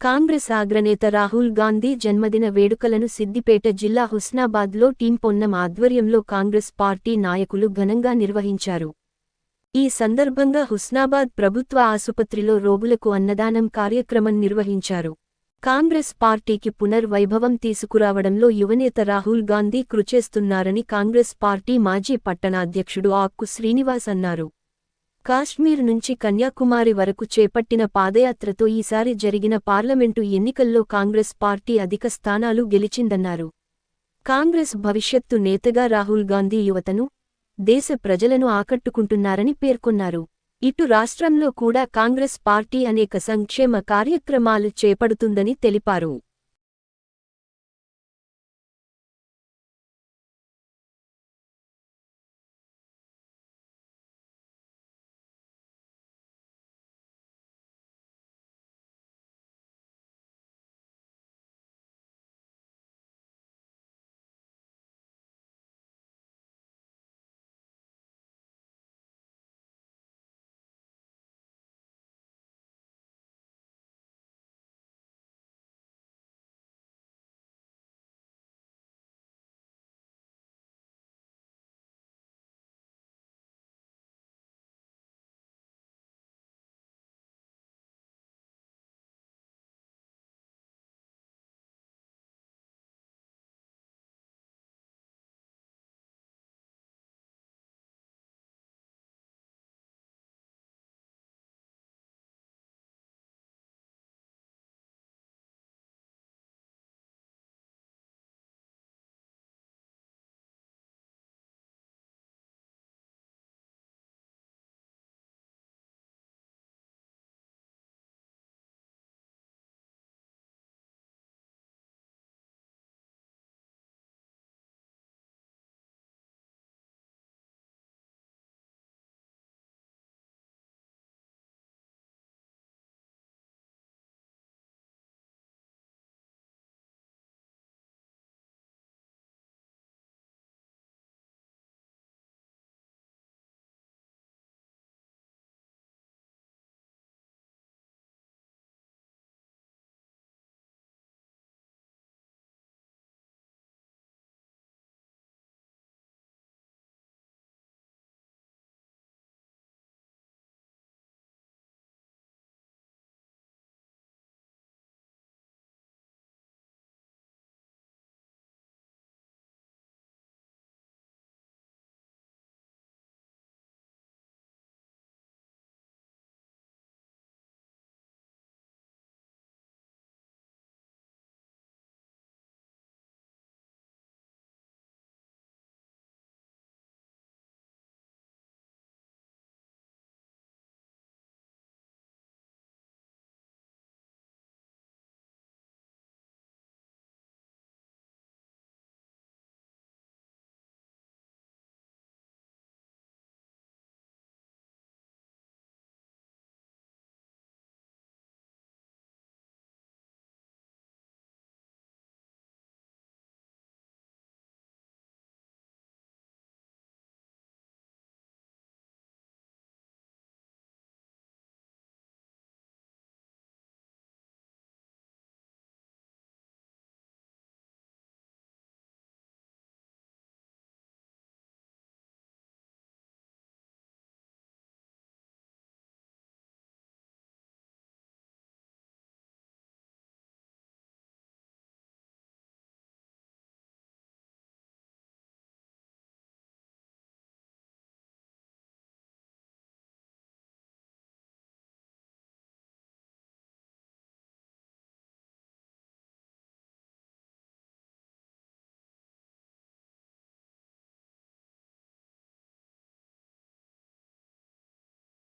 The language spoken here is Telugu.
కాంగ్రెస్ అగ్రనేత రాహుల్ గాంధీ జన్మదిన వేడుకలను సిద్దిపేట జిల్లా హుస్నాబాద్లో టీం పొన్నం ఆధ్వర్యంలో కాంగ్రెస్ పార్టీ నాయకులు ఘనంగా నిర్వహించారు. ఈ సందర్భంగా హుస్నాబాద్ ప్రభుత్వ ఆసుపత్రిలో రోగులకు అన్నదానం కార్యక్రమం నిర్వహించారు. కాంగ్రెస్ పార్టీకి పునర్వైభవం తీసుకురావడంలో యువనేత రాహుల్ గాంధీ కృచేస్తున్నారని కాంగ్రెస్ పార్టీ మాజీ పట్టణాధ్యక్షుడు ఆక్కు శ్రీనివాస్ అన్నారు. కాశ్మీర్ నుంచి కన్యాకుమారి వరకు చేపట్టిన పాదయాత్రతో ఈసారి జరిగిన పార్లమెంటు ఎన్నికల్లో కాంగ్రెస్ పార్టీ అధిక స్థానాలు గెలిచిందన్నారు. కాంగ్రెస్ భవిష్యత్తు నేతగా రాహుల్ గాంధీ యువతను దేశ ప్రజలను ఆకట్టుకుంటున్నారని పేర్కొన్నారు. ఇటు రాష్ట్రంలో కూడా కాంగ్రెస్ పార్టీ అనేక సంక్షేమ కార్యక్రమాలు చేపడుతుందని తెలిపారు.